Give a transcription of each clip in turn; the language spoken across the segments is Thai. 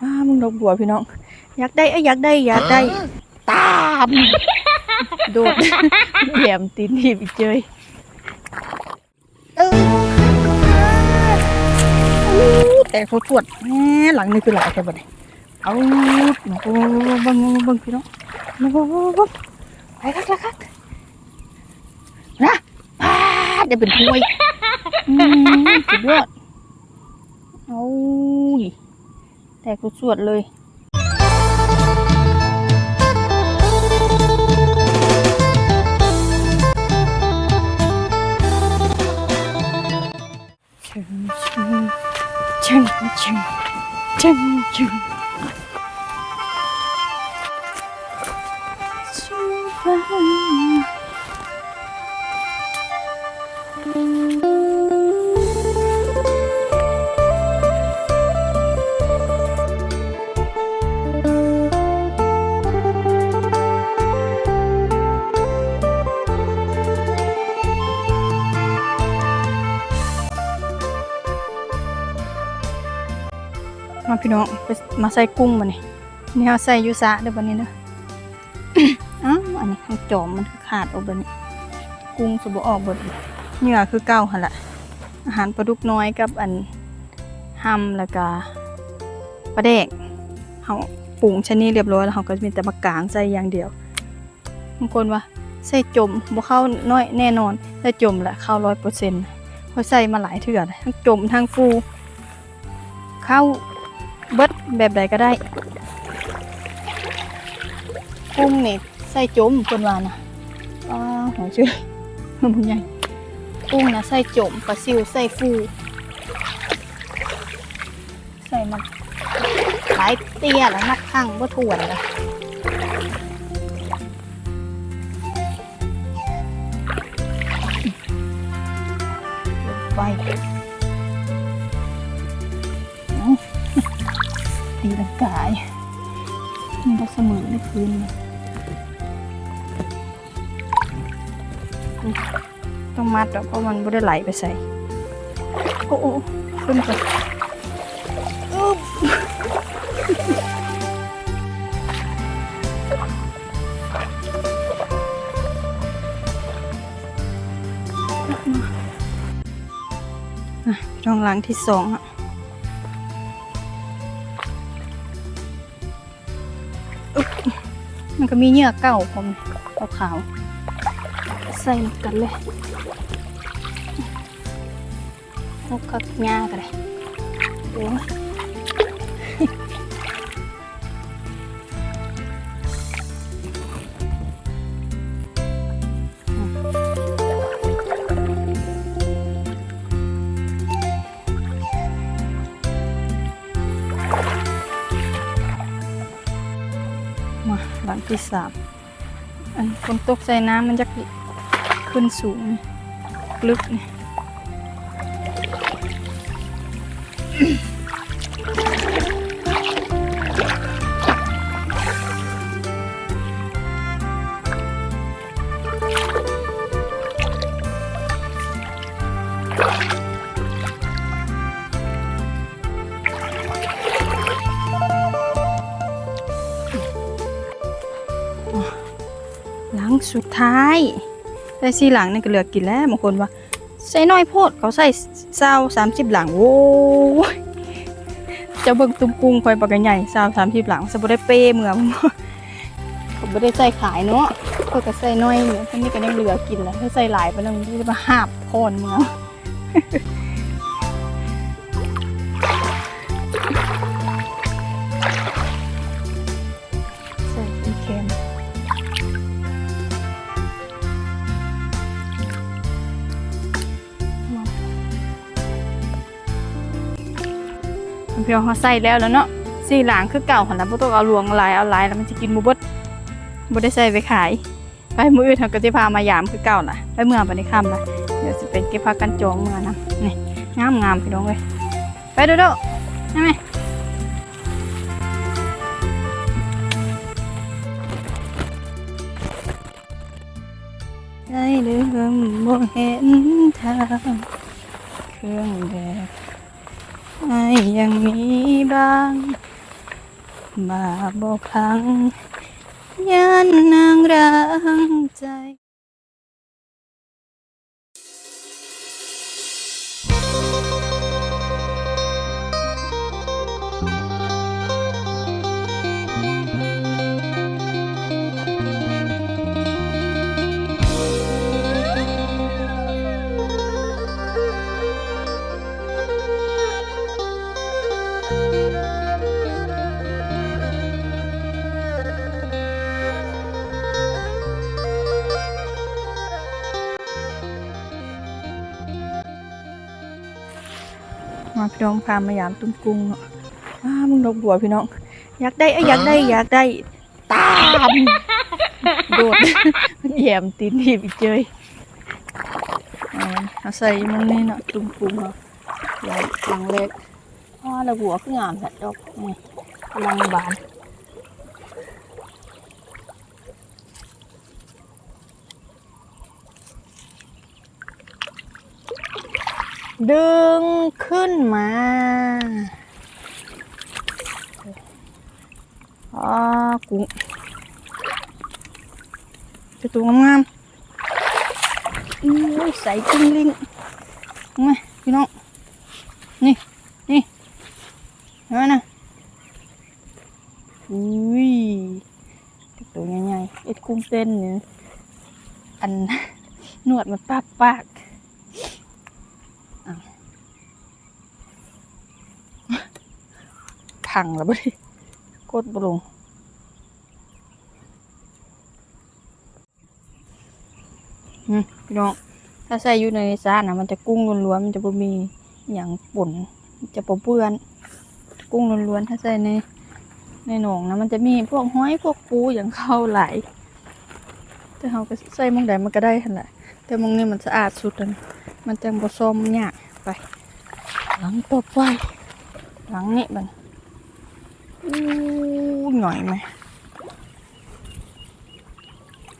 อ้ามึงดอกบัวพี่น้อง อยากได้เอ้ยอยากได้อยากได้ ตามโดดแหลมตีนหีบอีกเจยเออแต่เขาตรวจแหมหลังนี่คือหลายแต่บ่ได้เอามาโอ้เบังเบังพี่น้องมาโอ้บังไปคักคักคักนะอ้าเดี๋ยวเป็นถ้วยอืมสุดยอดเอาดิ แต่เขาสวดเลย chừng chừng chừng chừng chừng chừng Chừng vang. มา พี่น้องไปมาใส่กุ้งมานี่นี่เขาใส่ยูซะเดี๋ยวบันนี้เนอะอ้าวอันนี้ทางจอมมันขาดออกบนนี้กุ้งสบออกบดเหงื่อคือเก้าหันละอาหารปลาดุกน้อยกับอันฮัมแล้วก็ปลาแดกเขาปรุงชนิดเรียบร้อยแล้วเขาก็มีแต่มะกางใส่อย่างเดียวบางคนว่าใส่จมบ่เข้าน้อยแน่นอนใส่จมแหละเข้าร้อยเปอร์เซ็นต์เขาใส่มาหลายเถื่อเลยทั้งจมทั้งฟูเข้า เบิดแบบใดก็ได้กุ้งนี่ใส่จมเพิ่นว่านะอ้าหัวชื่อมันใหญ่กุ้งนะใส่จมปลาซิวใส่ฟูใส่มาหลายเตี้ยแล้วนักข้างบ่ถ่วนเลยลงไป ก็เสมอในพื้นต้องมัดอะเพราะมันไม่ได้ไหลไปใส่ โอ้โอ้ขึ้นไปอึ๊บอะช่องหลังที่สองอะ ก็มีเหยื่อเก่าผมขาวๆใส่กันเลยนกขักงากันเลยโอ้ ที่สามอันฝนตกใส่น้ำมันจะขึ้นสูง ลึกเนี่ย สุดท้ายใส่สีหลังนี่ก็เหลือกินแล้วบางคนว่าใส่น้อยโพดเขาใส่เศร้าสามสิบหลังโว้ยเจะเบิ่งตุ้มกุ้งคอยปากกันใหญ่เศร้าสามสิบหลังสบได้เป้เหมือนเขาไม่ได้ใส่ขายเนาะเขาก็ใส่น้อยเนี่ยท่านี้ก็ยังเหลือกินแล้วถ้าใส่หลายไปแล้วมันจะมาหาบพอนเมือง เพียวเขาใส่แล้วแล้วเนาะสี่หลางคือเก่าหันแล้วบ่ต้องเอาลวงลายเอาลายแล้วมันจะกินมูบดบ่ได้ใส่ไปขาย ไปมืออื่นเขาก็จะพามายามคือเก่าล่ะไปเมืองไปในค่ำละเดี๋ยวจะเป็นเก็บผ้ากันจองเมืองนะนี่งามงามพี่น้องเลยไปดูดูใช่ไหมได้เรื่องบ่เห็นทางเครื่องแบบ ไอยังมีบ้างมาบอกครั้งยันนางรังใจ พี่น้องพามายามตุ้มกุ้งเนาะอ้ามึงดอกบัวพี่น้อง อยากได้เอ้ยอยากได้อยากได้ตามโดดมันแยมตีนทีบอีกเจยเอามันเอาใส่มันนี่เนาะตุ้มกุ้งเนาะใหญ่หลังเล็กอ้าดอกบัวคืองามแท้ดอกนี่กำลังบาน ดึงขึ้นมาอ๋อกุ้งจะตัวงามๆอุ้ยใส่จิ้งลิงมาพี่น้อง นี่ นี่เห็นนะอุ้ยตัวใหญ่ๆเอ็ดกุ้งเต้นเนี่ยอัน หนวดมันปากปาก ๆพังแล้วบ่ด้กดบ่ลงอืมพี่น้องถ้าใส่อยู่ในซานะมันจะกุ้งล้วนๆมันจะบ่มีอย่างป่นจะบ่เปื้อน กุ้งล้วนๆถ้าใส่ในในหนองนะมันจะมีพวกห้อยพวกปูอย่างเข้าหลแต่เราก็ใส่มองใดมันก็ได้หั่นแหละแต่มองนี้มันสะอาดสุดแล้วนะมันจังบ่ซ้อมยากไป หลังต่อไปหลังนี้มัน อู้หน่อยไหม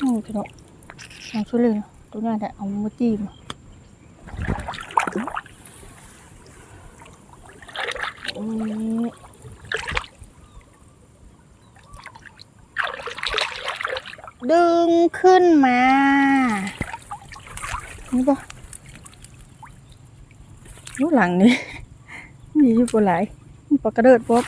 อืมพี่น้องเอาช่วยเลยนะตัวนี้แหละเอามาจิ้มอืมดึงขึ้นมา นี่ปะรูหลังนี่มีอยู่ปหลายมีปลากระเดิดป๊บ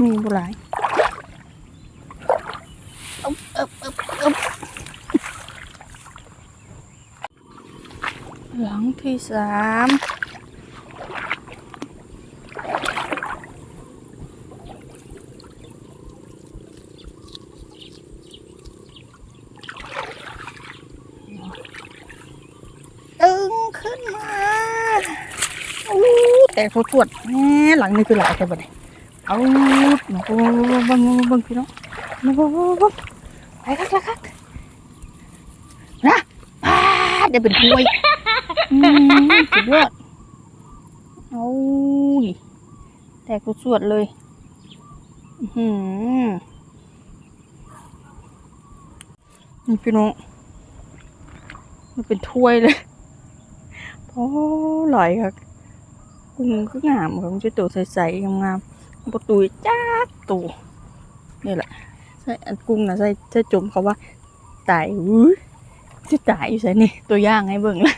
มีบุหลายอึ๊บอึ๊บอึ๊บอึ๊บหลัง ที่สามตึงขึ้นมาอู้แต่ปวดปวดแหมหลังนี่คือหลายแต่บ่ได้เอาหนูบังบังบังพี่น้องบังบังบังไปคักคักนะป้าเดี๋ยวเป็นถ้วย สุดยอดเอาดิแตกสวดๆเลย อือหือนี่พี่น้อง มันเป็นถ้วยเลยโอ้หลอยครับกุ้งก็งามครับมันจะตัวใสๆงามๆประตูจ้าตูนี่แหละใช่อันกุ้งนะใช่ใช่จมเขาว่าตายอุ้ย จะตายอยู่ใช่นี่ ตัวย่างให้เบิ่งเลย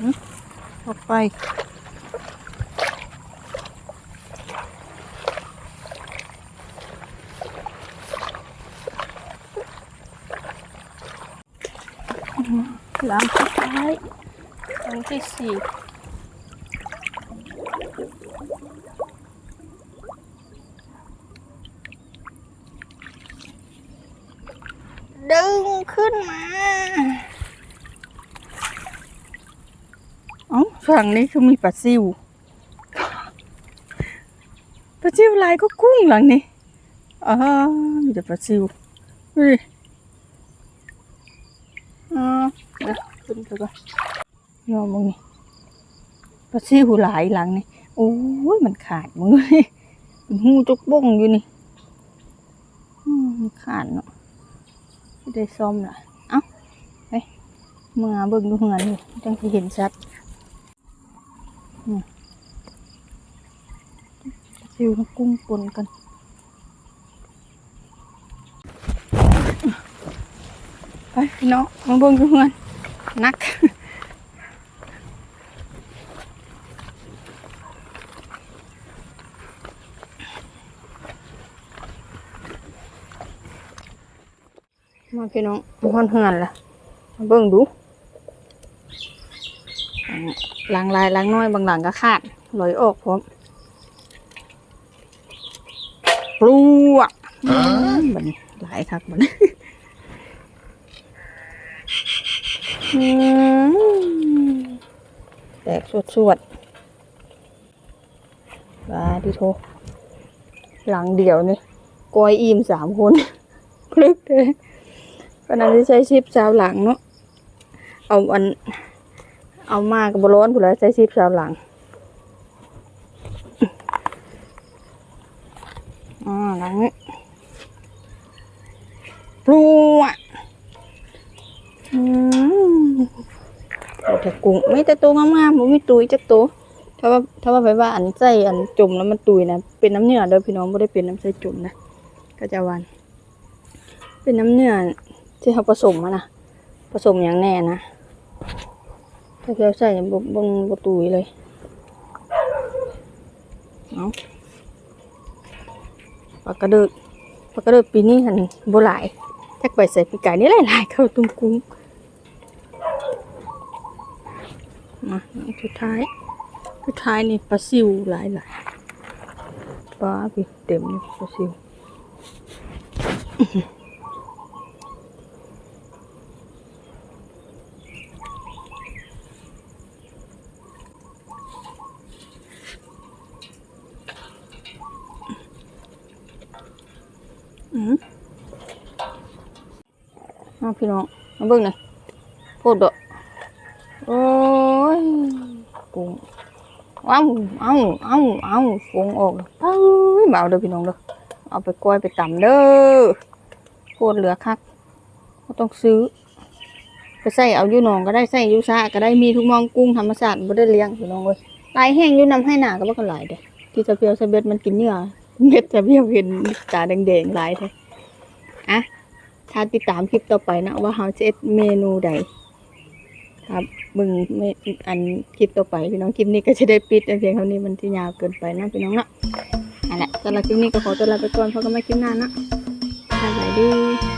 อื้อออกไปหลังสุดท้ายหลังที่สี่ดึง ขึ้นมาเอ้าฝั่งนี้คือมีปลาซิวปลาซิวลายก็กุ้งหลังนี้อ๋อมีแต่ปลาซิวเฮ้ยอ๋อเดี๋ยวขึ้นไปก่อนยอมมึงนี่ปลาซิวหลายหลังนี่โอ้ยมันขาดมึงเลยเป็นหูจุกบ้งอยู่นี่อืมขาดเนาะ ได้ซ่อมล่ะ เอ้าไปเมื่อเบิ่งดูเหือนอยู่จังสิเห็นชัดซิวน้ำกุ้งปนกันไปพี่น้องมาเบิ่งดูเฮือนนัก มาพี่น้องมาฮ้อนเฮือนล่ะเบิ่งดูอ่างลายหลังน้อยบางหลังก็ขาดลอยออกพร้อมปลวกมันหลายคักบันแตกสวดสวดๆบาดิโท หลังเดียวนี่กอยอิ่มสามคนพลึกเลย ขณะที่ใช้ชิปสาวหลังเนาะเอาอัน เอามากับบร้อนผู้แล้วใช้ชิปสาวหลังอ่าหลังนี้ปลัวอืมเอแต่กุ้งไม่แต่ตัวงามๆบ่มีตุยจักตัวถ้าว่าถ้าว่าไปว่าอันใจอันจุ่มแล้วมันตุยนะเป็นน้ำเนื้อเด้อพี่น้องไม่ได้เป็นน้ำใสจุ่มนะก็จะวานเป็นน้ำเนื้อ ที่เขาผสมอะนะผสมอย่างแน่นะถ้าเคี้ยวใส่บบบงบตุยเลยเอาปลากระเดิดปลากระเดิดปีนี้หันโบหลายถ้าไปใส่ปีกไก่นี่หลายๆเข้าตุ้มกุ้งมาสุดท้ายสุดท้ายนี่ปลาซิวหลายหลายปลาพี่เต็มเลยปลาซิว อาพี่น้องมาเบิ่งหน่อยโพดดอกโอ้ยกุ้งเอ้าเอ้าเอ้าเอ้าฟงออกเลยเอ้ยมาเอาเด้อพี่น้องเด้อเอาไปกล้อยไปตำเด้อโคตรเหลือคักก็ต้องซื้อ ไปใส่เอาอยู่หนองก็ได้ใส่อยู่ซาก็ได้มีทุกมองกุ้งธรรมชาติบ่ได้เลี้ยงพี่น้องเว้ยลายแห้งอยู่นำให้หนาก็บ่กันหลายเด้อที่จะเพียวจะเบ็ดมันกินเนื้อเม็ดจะเพียวเห็นตาแดงๆหลายแท้อะ ถ้าติดตามคลิปต่อไปนะว่าเฮาจะเอ็ดเมนูใดครับมึงเมอันคลิปต่อไปพี่น้องคลิปนี้ก็จะได้ปิดเพียงเท่านี้มันที่ยาวเกินไปนะพี่น้องนะอันแหละสำหรับคลิปนี้ก็ขอตัวลาไปก่อนเพราะก็ไม่คลิปหน้านะสวัสดี